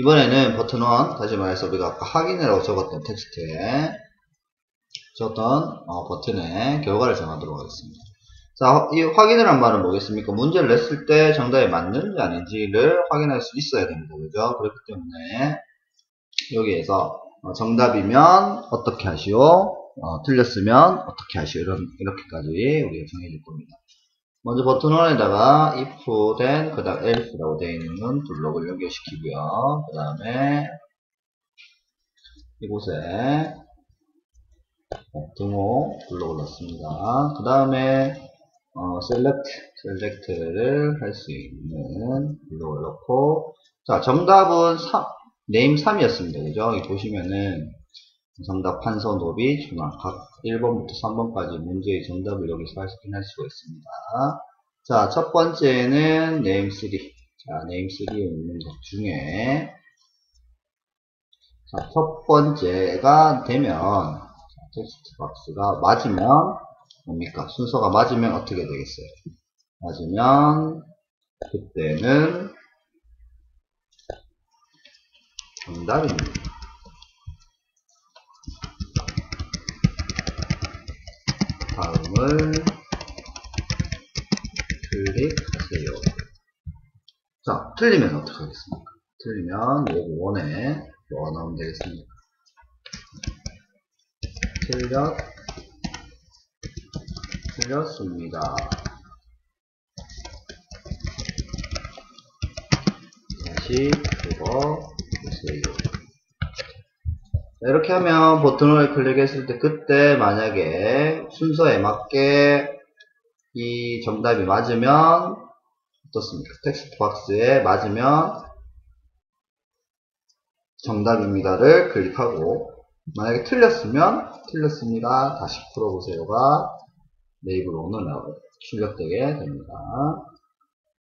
이번에는 버튼 1 다시 말해서 우리가 아까 확인이라고 적었던 텍스트에 적었던 어, 버튼의 결과를 정하도록 하겠습니다. 자, 이 확인을 한 말은 뭐겠습니까? 문제를 냈을 때 정답이 맞는지 아닌지를 확인할 수 있어야 됩니다. 그죠? 그렇기 때문에 여기에서 어, 정답이면 어떻게 하시오? 어, 틀렸으면 어떻게 하시오? 이런, 이렇게까지 우리가 정해줄 겁니다. 먼저 버튼 1에다가 if then 그 다음 else라고 되어 있는 건 블록을 연결시키고요. 그 다음에 이곳에 등호 블록을 넣습니다. 그 다음에 어, select, select를 할 수 있는 블록을 넣고 자 정답은 3, name 3이었습니다. 그죠? 보시면은 정답 판서 노비 중앙 각 1번부터 3번까지 문제의 정답을 여기서 확인할 수가 있습니다. 자, 첫 번째는 name 3. 자, name 3에 있는 것 중에 자, 첫 번째가 되면 텍스트 박스가 맞으면 뭡니까? 순서가 맞으면 어떻게 되겠어요? 맞으면 그때는 정답입니다. 다음을 클릭하세요. 자, 틀리면 어떻게 하겠습니까? 틀리면 여기 원에 뭐가 나오면 되겠습니까? 틀렸, 틀렸습니다. 다시 풀어보세요. 이렇게 하면 버튼을 클릭했을 때 그때 만약에 순서에 맞게 이 정답이 맞으면 어떻습니까? 텍스트 박스에 맞으면 정답입니다를 클릭하고 만약에 틀렸으면 틀렸습니다. 다시 풀어보세요가 네이버로 오늘 출력되게 됩니다.